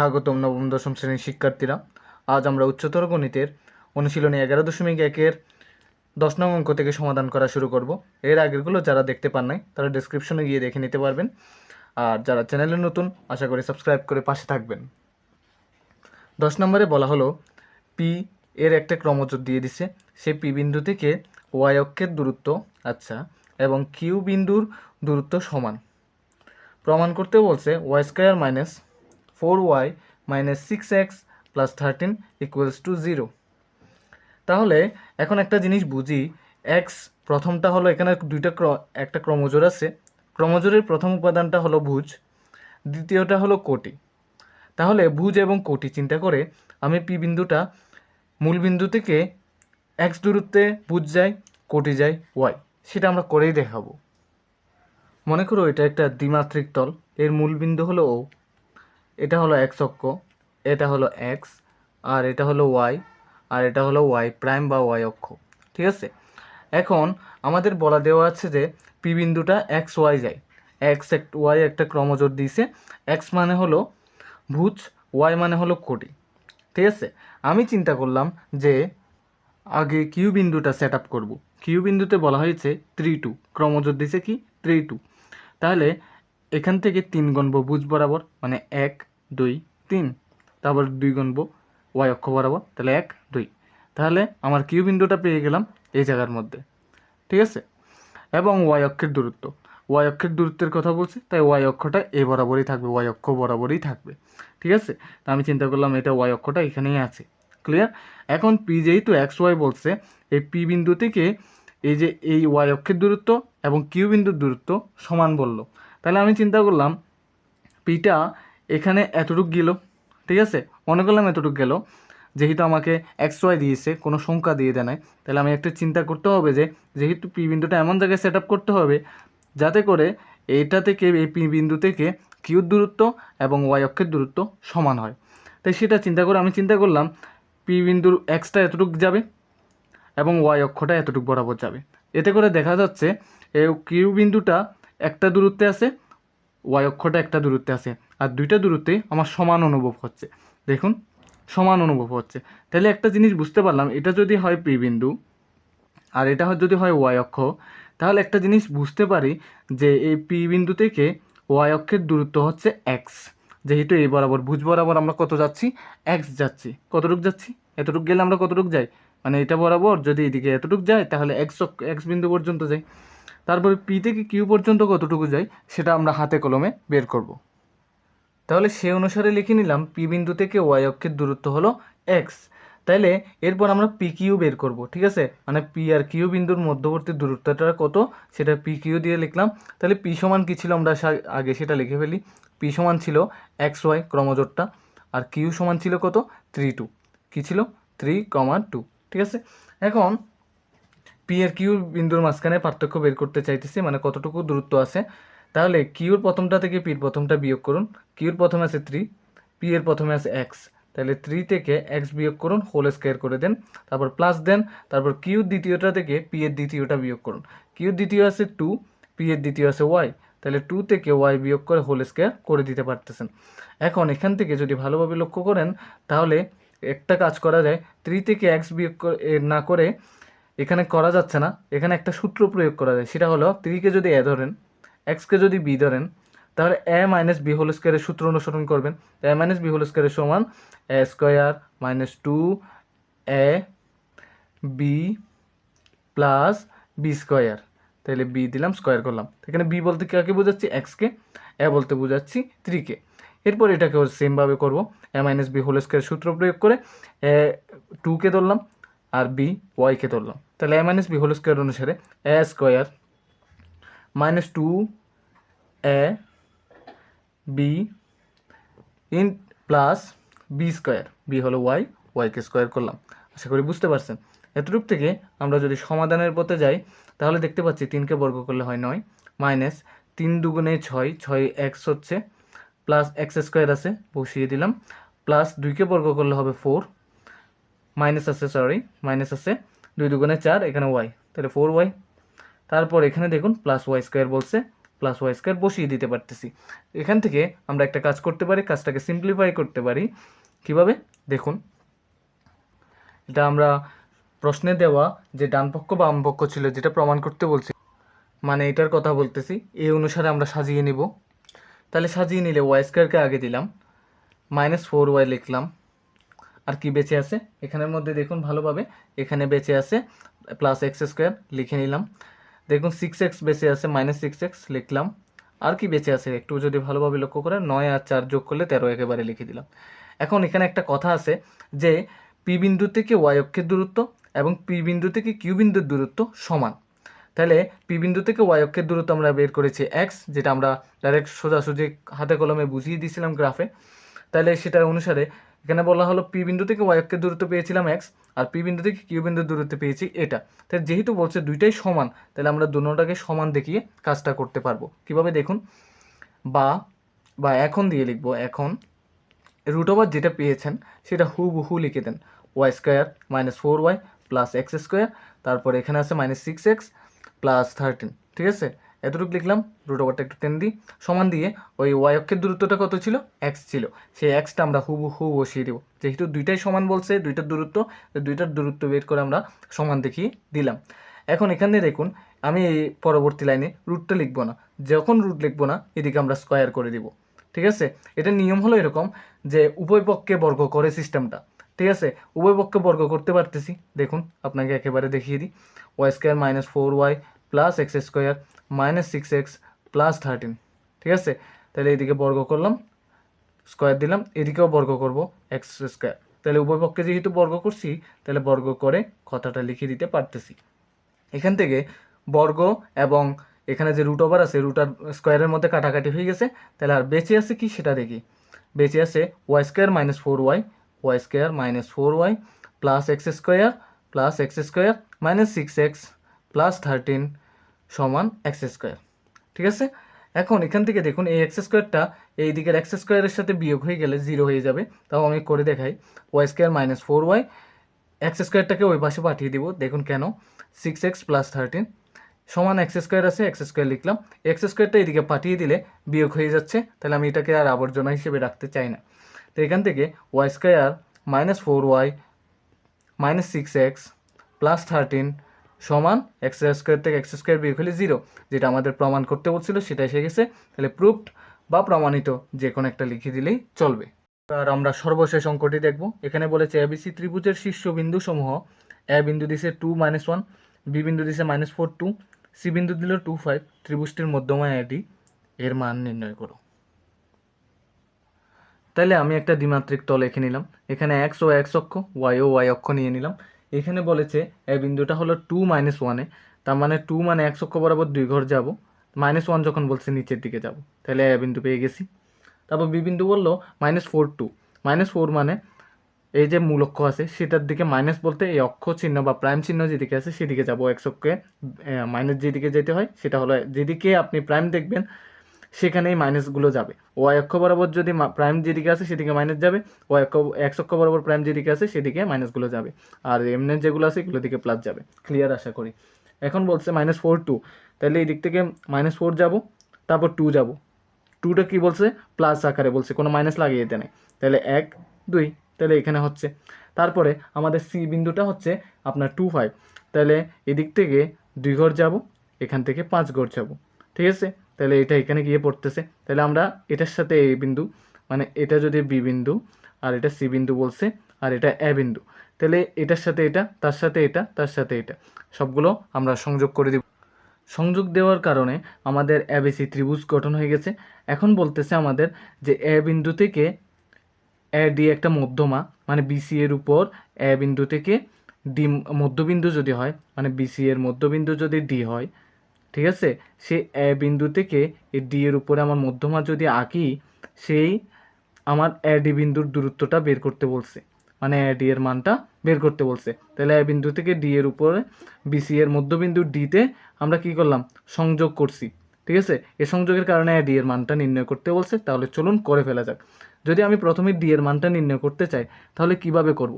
স্বাগতম নবম, দশম শ্রেণির শিক্ষার্থীরা। আজ আমরা উচ্চতর গণিতের অনুশীলনী এগারো দশমিক একের দশ নং অঙ্ক থেকে সমাধান করা শুরু করব। এর আগেরগুলো যারা দেখতে পান নাই, তারা ডেসক্রিপশনে গিয়ে দেখে নিতে পারবেন। আর যারা চ্যানেলে নতুন, আশা করি সাবস্ক্রাইব করে পাশে থাকবেন। দশ নম্বরে বলা হলো পি এর একটা ক্রমজোর দিয়ে দিছে। সেই পি বিন্দু থেকে ওয়াই অক্ষের দূরত্ব আচ্ছা এবং কিউ বিন্দুর দূরত্ব সমান। প্রমাণ করতে বলছে Y square minus four Y minus six X plus thirteen equals to zero তাহলে এখন একটা জিনিস বুঝি এক্স প্রথমটা হলো এখানে দুইটা ক্র, একটা ক্রমজোর আছে। ক্রমজোরের প্রথম উপাদানটা হলো ভুজ, দ্বিতীয়টা হলো কোটি। তাহলে ভুজ এবং কোটি চিন্তা করে আমি পি বিন্দুটা মূল বিন্দু থেকে এক্স দূরত্বে ভুজ যায়, কোটি যায় ওয়াই সেটা আমরা করেই দেখাবো। মনে করো এটা একটা দ্বিমাত্রিক তল, এর মূল বিন্দু হলো ও এটা হলো এক্স অক্ষ, এটা হলো এক্স আর এটা হলো ওয়াই আর এটা হলো ওয়াই প্রাইম বা ওয়াই অক্ষ, ঠিক আছে? এখন আমাদের বলা দেওয়া আছে যে পি বিন্দুটা এক্স ওয়াই যায়। এক্স এক ওয়াই একটা ক্রমজোর দিয়েছে এক্স মানে হলো ভুজ ওয়াই মানে হলো কোটি ঠিক আছে? আমি চিন্তা করলাম যে আগে কিউ বিন্দুটা সেট আপ করব। কিউ বিন্দুতে বলা হয়েছে থ্রি টু ক্রমজোর দিছে কি? থ্রি টু তাহলে এখান থেকে তিন গণব বুঝ বরাবর মানে এক দুই, তিন। তারপর দুই গণব ওয়াই অক্ষ বরাবর, তাহলে এক, দুই। তাহলে আমার কিউ বিন্দুটা পেয়ে গেলাম এই জায়গার মধ্যে। ঠিক আছে? এবং ওয়াই অক্ষের দূরত্ব। ওয়াই অক্ষের দূরত্বের কথা বলছি, তাই ওয়াই অক্ষটা এ বরাবরই থাকবে, ওয়াই অক্ষ বরাবরই থাকবে। ঠিক আছে? তা আমি চিন্তা করলাম এটা ওয়াই অক্ষটা এখানেই আছে। ক্লিয়ার এখন পি যেহেতু এক্স ওয়াই বলছে, এই পি বিন্দু থেকে এই যে এই ওয়াই অক্ষের দূরত্ব এবং কিউ বিন্দুর দূরত্ব সমান বলল। তাহলে আমি চিন্তা করলাম পিটা এখানে এতটুক গেল, ঠিক আছে? মনে করলাম এতটুক গেল। যেহেতু আমাকে এক্স ওয়াই দিয়েছে, কোনো সংখ্যা দিয়ে দেয় নাই, তাহলে আমি একটা চিন্তা করতে হবে যে, যেহেতু পি বিন্দুটা এমন জায়গায় সেট করতে হবে, যাতে করে এটা থেকে, এই পি বিন্দু থেকে কিউর দূরত্ব এবং ওয়াই অক্ষের দূরত্ব সমান হয়। তাই সেটা চিন্তা করে আমি চিন্তা করলাম পি বিন্দুর এক্সটা এতটুক যাবে এবং ওয়াই অক্ষটা এতটুকু বরাবর যাবে। এতে করে দেখা যাচ্ছে, এই কিউ বিন্দুটা একটা দূরত্বে আছে ওয়াই অক্ষটা একটা দূরত্বে আছে। আর দুইটা দূরত্বে আমার সমান অনুভব হচ্ছে। দেখুন, সমান অনুভব হচ্ছে। তাহলে একটা জিনিস বুঝতে পারলাম, এটা যদি হয় পি বিন্দু আর এটা যদি হয় ওয়াই অক্ষ, তাহলে একটা জিনিস বুঝতে পারি যে এই পি বিন্দু থেকে ওয়াই অক্ষের দূরত্ব হচ্ছে এক্স। যেহেতু এই বরাবর ভুজ বরাবর আমরা কত যাচ্ছি? এক্স যাচ্ছি। কতটুক যাচ্ছি? এতটুক গেলে আমরা কতটুক যাই? মানে এটা বরাবর যদি এদিকে এতটুক যায়, তাহলে এক্স এক্স বিন্দু পর্যন্ত যাই। তারপরে পি থেকে কিউ পর্যন্ত কতটুকু যাই, সেটা আমরা হাতে কলমে বের করব। তাহলে সে অনুসারে লিখে নিলাম পি বিন্দু থেকে ওয়াই অক্ষের দূরত্ব হলো এক্স তাইলে এরপর আমরা পি কিউ বের করব, ঠিক আছে? মানে পি আর কিউ বিন্দুর মধ্যবর্তী দূরত্বটা কত? সেটা পি কিউ দিয়ে লিখলাম। তাহলে পি সমান কী ছিল? আমরা আগে সেটা লিখে ফেলি। পি সমান ছিল এক্স ওয়াই ক্রমজোটটা আর কিউ সমান ছিল কত? থ্রি টু কী ছিল? থ্রি কমা টু ঠিক আছে? এখন পি আর কিউ বিন্দুর মাঝখানে পার্থক্য বের করতে চাইতেছি মানে কতটুকু দূরত্ব আছে? তাহলে কিউর প্রথমটা থেকে পির প্রথমটা বিয়োগ করুন। কিউর প্রথমে আছে থ্রি পি এর প্রথমে আছে এক্স তাহলে থ্রি থেকে এক্স বিয়োগ করুন হোল স্কোয়ার করে দেন। তারপর প্লাস দেন, তারপর কিউর দ্বিতীয়টা থেকে পি এর দ্বিতীয়টা বিয়োগ করুন। কিউর দ্বিতীয় আছে টু পি এর দ্বিতীয় আছে ওয়াই তাহলে টু থেকে ওয়াই বিয়োগ করে হোল স্কোয়ার করে দিতে পারতেছেন। এখন এখান থেকে যদি ভালোভাবে লক্ষ্য করেন, তাহলে একটা কাজ করা যায়। থ্রি থেকে এক্স বিয়োগ না করে এখানে করা যাচ্ছে না। এখানে একটা সূত্র প্রয়োগ করা যায়। সেটা হলো থ্রিকে যদি এ ধরেন এক্সকে যদি বি ধরেন, তাহলে এ মাইনাস বি হোল স্কোয়ারের সূত্র অনুসরণ করবেন। এ মাইনাস বি হোল স্কোয়ারের সমান A square minus two A B plus B square. তাহলে বি দিলাম, স্কোয়ার করলাম। এখানে বি বলতে কাকে বোঝাচ্ছি? এক্সকে এ বলতে বোঝাচ্ছি থ্রিকে এরপর এটাকে সেমভাবে করব। A minus B whole square সূত্র প্রয়োগ করে এ টুকে ধরলাম আর বি ওয়াইকে ধরলাম। তাহলে A minus B whole square অনুসারে A square minus two A, B, in plus B square. B হলো ওয়াই, ওয়াইকে স্কোয়ার করলাম। আশা করি বুঝতে পারছেন। এতটুক থেকে আমরা যদি সমাধানের পথে যাই, তাহলে দেখতে পাচ্ছি তিনকে বর্গ করলে হয় নয়, মাইনাস তিন দুগুণে ছয় ছয় এক্স হচ্ছে, প্লাস এক্স স্কোয়ার আছে, বসিয়ে দিলাম, প্লাস দুইকে বর্গ করলে হবে ফোর, মাইনাস আছে, সরি, মাইনাস আছে, দুই দুগুণে চার, এখানে ওয়াই, তাহলে ফোর ওয়াই। তারপর এখানে দেখুন, প্লাস ওয়াই স্কোয়ার বলছে প্লাস ওয়াই স্কোয়ার বসিয়ে দিতে পারতেছি। এখান থেকে আমরা একটা কাজ করতে পারি, কাজটাকে সিম্পলিফাই করতে পারি। কীভাবে? দেখুন। এটা আমরা প্রশ্নে দেওয়া যে ডান পক্ষ বা বাম পক্ষ ছিল, যেটা প্রমাণ করতে বলছি মানে এটার কথা বলতেছি এই অনুসারে আমরা সাজিয়ে নিব। তাহলে সাজিয়ে নিলে ওয়াই স্কোয়ারকে আগে দিলাম মাইনাস ফোর ওয়াই লিখলাম। আর কি বেঁচে আছে? এখানের মধ্যে দেখুন ভালোভাবে, এখানে বেঁচে আছে প্লাস এক্স স্কোয়ার লিখে নিলাম। দেখুন সিক্স এক্স বেঁচে আছে মাইনাস সিক্স এক্স লিখলাম। আর কি বেঁচে আছে? একটু যদি ভালোভাবে লক্ষ্য করেন নয় আর চার যোগ করলে তেরো একেবারে লিখে দিলাম। এখন এখানে একটা কথা আছে যে পি বিন্দু থেকে ওয়াই অক্ষের দূরত্ব এবং পি বিন্দু থেকে কিউ বিন্দুর দূরত্ব সমান। তাহলে পি বিন্দু থেকে ওয়াই অক্ষের দূরত্ব আমরা বের করেছি এক্স যেটা আমরা ডাইরেক্ট সোজাসুজি হাতে কলমে বুঝিয়ে দিয়েছিলাম গ্রাফে তাহলে সেটা অনুসারে এখানে বলা হলো পি বিন্দু থেকে ওয়াই অক্ষের দূরত্ব পেয়েছিলাম এক্স আর পি বিন্দু থেকে কিউ বিন্দুর দূরত্ব পেয়েছি এটা। তাহলে যেহেতু বলছে দুইটাই সমান, তাহলে আমরা দুটোটাকে সমান দেখিয়ে কাজটা করতে পারব। কীভাবে দেখুন? বা বা এখন দিয়ে লিখব, এখন রুট ওভার যেটা পেয়েছেন, সেটা হুবহু লিখে দেন। Y square minus four Y plus X square তারপর এখানে আছে minus six X plus thirteen ঠিক আছে? এতটুকু লিখলাম রুট ওভারটা একটু টেন দিই। সমান দিয়ে ওই ওয়াই অক্ষের দূরত্বটা কত ছিল? এক্স ছিল। সেই এক্সটা আমরা হুবু হু বসিয়ে দেবো। যেহেতু দুইটাই সমান বলছে, দুইটার দূরত্ব দুইটার দূরত্ব বের করে আমরা সমান দেখিয়ে দিলাম। এখন এখানে দেখুন, আমি পরবর্তী লাইনে রুটটা লিখব না। যখন রুট লিখব না, এদিকে আমরা স্কোয়ার করে দিব। ঠিক আছে? এটার নিয়ম হলো এরকম যে উভয় পক্ষে বর্গ করে সিস্টেমটা ঠিক আছে? উভয় পক্ষে বর্গ করতে পারতেছি। দেখুন, আপনাকে একেবারে দেখিয়ে দিই। Y square minus four Y plus X square minus six X plus thirteen ঠিক আছে? তাহলে এদিকে বর্গ করলাম স্কোয়ার দিলাম, এদিকেও বর্গ করব এক্স স্কোয়ার তাহলে উভয় পক্ষে যেহেতু বর্গ করছি, তাহলে বর্গ করে কথাটা লিখে দিতে পারতেছি। এখান থেকে বর্গ এবং এখানে যে রুট ওভার আছে রুট আর স্কোয়ারের মধ্যে কাটাকাটি হয়ে গেছে, তাহলে আর বেঁচে আছে কি সেটা দেখি। বেঁচে আছে Y square minus four Y Y square minus four Y plus X square plus X square minus six X plus thirteen সমান এক্স স্কোয়ার ঠিক আছে? এখন এখান থেকে দেখুন, এই এক্স স্কোয়ারটা এই দিকের এক্স স্কোয়ারের সাথে বিয়োগ হয়ে গেলে জিরো হয়ে যাবে। তাও আমি করে দেখাই Y square minus four Y X স্কোয়ারটাকে ওই পাশে পাঠিয়ে দিব। দেখুন কেন সিক্স এক্স প্লাস থার্টিন সমান এক্স স্কোয়ার আছে এক্স স্কোয়ার লিখলাম। এক্স স্কোয়ারটা এদিকে পাঠিয়ে দিলে বিয়োগ হয়ে যাচ্ছে, তাহলে আমি এটাকে আর আবর্জনা হিসেবে রাখতে চাই না। তো এখান থেকে Y square minus four Y minus six X plus thirteen সমান এক্স স্কোয়ার থেকে এক্স স্কোয়ার বিয়োগ হলে জিরো যেটা আমাদের প্রমাণ করতে বলছিল সেটা এসে গেছে। তাহলে প্রুফড বা প্রমাণিত যে কোনো একটা লিখে দিলেই চলবে। আর আমরা সর্বশেষ অঙ্কটি দেখব। এখানে বলেছে এবিসি ত্রিভুজের শীর্ষবিন্দু সমূহ এ বিন্দু দিছে টু মাইনাস ওয়ান বি বিন্দু দিছে মাইনাস ফোর টু সি বিন্দু দিল টু ফাইভ ত্রিভুজটির মধ্যমা এটি এর মান নির্ণয় করো। তাহলে আমি একটা দ্বিমাত্রিক তল এঁকে নিলাম। এখানে এক্স ও এক্স অক্ষ ওয়াই ও ওয়াই অক্ষ নিয়ে নিলাম। এখানে বলেছে এ বিন্দুটা হলো টু মাইনাস ওয়ানে তার মানে টু মানে এক অক্ষ বরাবর দুই ঘর যাব মাইনাস ওয়ান যখন বলছে নিচের দিকে যাব, তাহলে এ বিন্দু পেয়ে গেছি। তারপর বি বিন্দু বলল minus four two minus four মানে এই যে মূল অক্ষ আছে, সেটার দিকে মাইনাস বলতে এই অক্ষ চিহ্ন বা প্রাইম চিহ্ন যেদিকে আছে, সেদিকে যাব এক্স অক্ষে মাইনাস যেদিকে যেতে হয়, সেটা হলো যেদিকে আপনি প্রাইম দেখবেন সেখানেই মাইনাসগুলো যাবে। ওয়াই অক্ষ বরাবর যদি প্রাইম যেদিকে আছে সেদিকে মাইনাস যাবে ওয়াই অক্ষ এক্স অক্ষ বরাবর প্রাইম যেদিকে আছে সেদিকে মাইনাসগুলো যাবে। আর এমনি যেগুলো আছে এগুলো দিকে প্লাস যাবে। ক্লিয়ার আশা করি। এখন বলছে মাইনাস ফোর টু তাহলে এই দিক থেকে মাইনাস ফোর যাব, তারপর টু যাব। টুটা কি বলছে? প্লাস আকারে বলছে, কোনো মাইনাস লাগিয়ে দেয় নাই। তাহলে এক, দুই, তাহলে এখানে হচ্ছে। তারপরে আমাদের সি বিন্দুটা হচ্ছে আপনার টু ফাইভ তাহলে এদিক থেকে দুই ঘর যাব, এখান থেকে পাঁচ ঘর যাব। ঠিক আছে? তাহলে এটা এখানে গিয়ে পড়তেছে। তাহলে আমরা এটার সাথে এ বিন্দু মানে এটা যদি বি বিন্দু আর এটা সি বিন্দু বলছে আর এটা এ বিন্দু, তাহলে এটার সাথে এটা, তার সাথে এটা, তার সাথে এটা, সবগুলো আমরা সংযোগ করে দিব। সংযোগ দেওয়ার কারণে আমাদের এবিসি ত্রিভুজ গঠন হয়ে গেছে। এখন বলতেছে আমাদের যে এ বিন্দু থেকে এ ডি একটা মধ্যমা মানে বিসি এর উপর এ বিন্দু থেকে ডি মধ্যবিন্দু যদি হয় মানে বিসি এর মধ্যবিন্দু যদি ডি হয় ঠিক আছে? সে এ বিন্দু থেকে ডি এর উপরে আমার মধ্যমা যদি আঁকি, সেই আমার এ ডি বিন্দুর দূরত্বটা বের করতে বলছে। মানে এ ডি এর মানটা বের করতে বলছে। তাহলে এ বিন্দু থেকে ডি এর উপরে বিসি এর মধ্যবিন্দু ডিতে আমরা কি করলাম? সংযোগ করছি। ঠিক আছে? এ সংযোগের কারণে ডি এর মানটা নির্ণয় করতে বলছে। তাহলে চলুন করে ফেলা যাক। যদি আমি প্রথমে ডি এর মানটা নির্ণয় করতে চাই, তাহলে কীভাবে করব?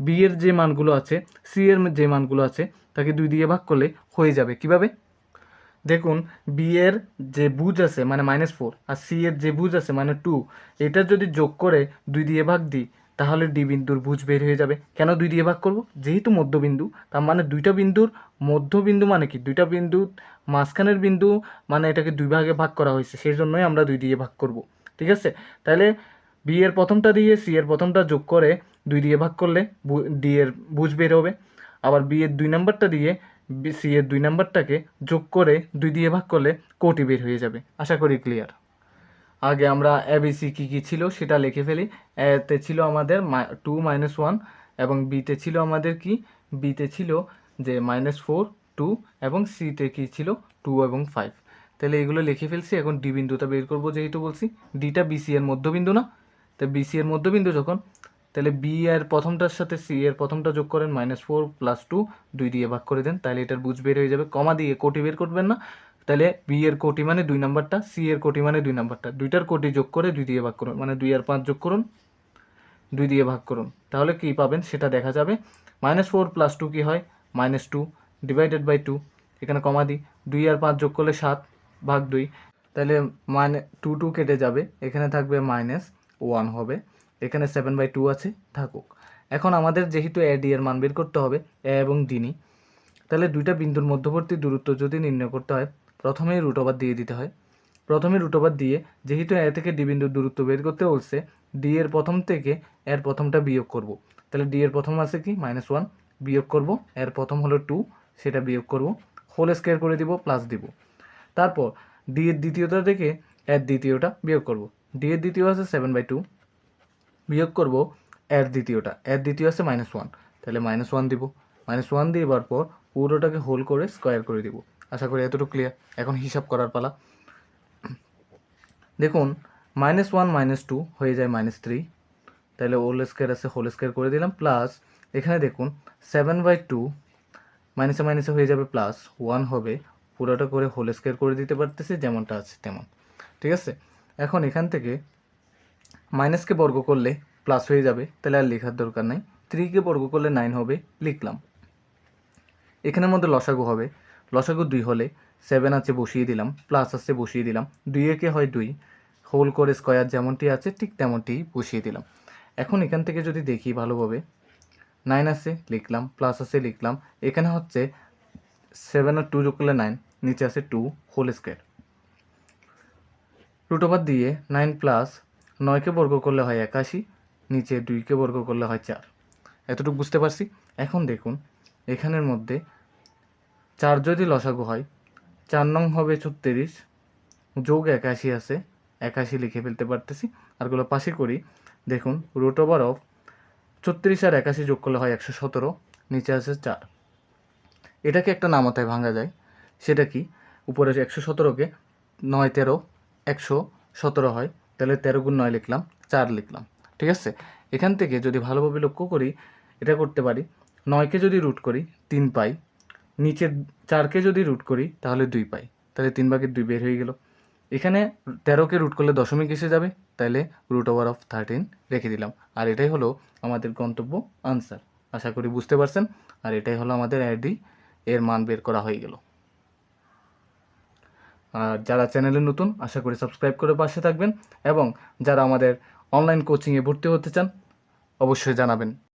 বি এর যে মানগুলো আছে, সি এর যে মানগুলো আছে, তাকে দুই দিয়ে ভাগ করলে হয়ে যাবে। কীভাবে? দেখুন বি এর যে বুঝ আছে মানে মাইনাস ফোর আর সি এর যে বুঝ আছে মানে টু এটা যদি যোগ করে দুই দিয়ে ভাগ দিই, তাহলে ডি বিন্দুর বুঝ বের হয়ে যাবে। কেন দুই দিয়ে ভাগ করব? যেহেতু মধ্যবিন্দু, তার মানে দুইটা বিন্দুর মধ্যবিন্দু মানে কি? দুইটা বিন্দু মাঝখানের বিন্দু মানে এটাকে দুই ভাগে ভাগ করা হয়েছে সেই জন্যই আমরা দুই দিয়ে ভাগ করব। ঠিক আছে? তাহলে বি এর প্রথমটা দিয়ে সি এর প্রথমটা যোগ করে দুই দিয়ে ভাগ করলে ডি এর বুঝ বের হবে। আবার বি এর দুই নাম্বারটা দিয়ে সি এর দুই নাম্বারটাকে যোগ করে দুই দিয়ে ভাগ করলে কোটি বের হয়ে যাবে। আশা করি ক্লিয়ার আগে আমরা এবিসি কী কী ছিল সেটা লিখে ফেলি। এতে ছিল আমাদের টু মাইনাস ওয়ান এবং বিতে ছিল আমাদের কি? বিতে ছিল যে মাইনাস ফোর টু এবং সিতে কি ছিল? টু এবং ফাইভ তাহলে এগুলো লিখে ফেলছি, এখন ডি বিন্দুটা বের করব যেহেতু বলছি। ডিটা বিসি এর মধ্যবিন্দু না। তো বিসি এর মধ্যবিন্দু যখন তাহলে বি এর প্রথমটার সাথে সি এর প্রথমটা যোগ করেন মাইনাস ফোর প্লাস টু দুই দিয়ে ভাগ করে দেন। তাহলে এটার বুঝ বের হয়ে যাবে। কমা দিয়ে কোটি বের করবেন না। তাহলে বি এর কোটি মানে দুই নাম্বারটা সি এর কোটি মানে দুই নাম্বারটা। দুইটার কোটি যোগ করে দুই দিয়ে ভাগ করুন মানে দুই আর পাঁচ যোগ করুন, দুই দিয়ে ভাগ করুন। তাহলে কি পাবেন? সেটা দেখা যাবে। মাইনাস ফোর প্লাস টু কী হয়? Minus two divided by two এখানে কমা দিই। দুই আর পাঁচ যোগ করলে সাত, ভাগ দুই। তাহলে মানে টু টু কেটে যাবে। এখানে থাকবে মাইনাস ওয়ান হবে। এখানে সেভেন বাই টু আছে, থাকুক। এখন আমাদের যেহেতু এ ডি এর মান বের করতে হবে এ এবং ডিনি তাহলে দুইটা বিন্দুর মধ্যবর্তী দূরত্ব যদি নির্ণয় করতে হয় প্রথমেই রুট ওভার দিয়ে দিতে হয়। প্রথমে রুট ওভার দিয়ে, যেহেতু এ থেকে ডি বিন্দুর দূরত্ব বের করতে বলছে ডি এর প্রথম থেকে এর প্রথমটা বিয়োগ করব। তাহলে ডি এর প্রথম আছে কি? মাইনাস ওয়ান বিয়োগ করব। এর প্রথম হলো টু সেটা বিয়োগ করব। হোল স্কোয়ার করে দিব প্লাস দিব। তারপর ডি এর দ্বিতীয়টা থেকে এর দ্বিতীয়টা বিয়োগ করব। ডি এর দ্বিতীয় আছে সেভেন বাই টু বিয়োগ করব এর দ্বিতীয়টা। এর দ্বিতীয় আছে মাইনাস ওয়ান তাহলে মাইনাস ওয়ান দিব। মাইনাস ওয়ান দেওয়ার পর পুরোটাকে হোল করে স্কোয়ার করে দিব। আশা করি এতটুকু ক্লিয়ার এখন হিসাব করার পালা। দেখুন মাইনাস ওয়ান মাইনাস টু হয়ে যায় মাইনাস থ্রি তাহলে হোল স্কোয়ার আছে হোল স্কোয়ার করে দিলাম। প্লাস এখানে দেখুন সেভেন বাই টু মাইনাসে মাইনাসে হয়ে যাবে প্লাস ওয়ান হবে। পুরোটা করে হোল স্কোয়ার করে দিতে পারতেছি, যেমনটা আছে তেমন। ঠিক আছে? এখন এখান থেকে মাইনাসকে বর্গ করলে প্লাস হয়ে যাবে, তাহলে আর লেখার দরকার নাই। থ্রিকে বর্গ করলে নাইন হবে, লিখলাম। এখানের মধ্যে লসাগু হবে। লসাগু দুই হলে সেভেন আছে বসিয়ে দিলাম প্লাস আছে বসিয়ে দিলাম। দুই একে হয় দুই হোল করে স্কোয়ার যেমনটি আছে, ঠিক তেমনটি বসিয়ে দিলাম। এখন এখান থেকে যদি দেখি ভালোভাবে নাইন আছে, লিখলাম প্লাস আছে, লিখলাম। এখানে হচ্ছে সেভেন আর টু যোগ করলে নাইন নিচে আছে two whole square root over দিয়ে নাইন প্লাস নয়কে বর্গ করলে হয় একাশি, নিচে দুইকে বর্গ করলে হয় চার। এতটুকু বুঝতে পারছি? এখন দেখুন, এখানের মধ্যে চার যদি লসাগু হয়, চার নং হবে ছত্রিশ, যোগ একাশি আছে, একাশি লিখে ফেলতে পারতেছি। আরগুলো পাশে করি, দেখুন রুট ওভার অফ ছত্রিশ আর একাশি যোগ করলে হয় একশো সতেরো, নিচে আছে চার। এটাকে একটা নামতায় ভাঙা যায়, সেটা কি? উপরে একশো সতেরোকে নয় তেরো, একশো সতেরো হয়। তাহলে তেরো গুণ নয় লিখলাম, চার লিখলাম, ঠিক আছে? এখান থেকে যদি ভালোভাবে লক্ষ্য করি, এটা করতে পারি, নয়কে যদি রুট করি, তিন পাই, নিচের চারকে যদি রুট করি, তাহলে দুই পাই, তাহলে তিন ভাগের দুই বের হয়ে গেল। এখানে তেরোকে রুট করলে দশমিক এসে যাবে, তাহলে রুট ওভার অফ থার্টিন রেখে দিলাম। আর এটাই হলো আমাদের গন্তব্য আনসার আশা করি বুঝতে পারছেন? আর এটাই হলো আমাদের আইডি এর মান বের করা হয়ে গেল। আর যারা চ্যানেলে নতুন, আশা করি সাবস্ক্রাইব করে পাশে থাকবেন এবং যারা আমাদের অনলাইন কোচিংয়ে ভর্তি হতে চান, অবশ্যই জানাবেন।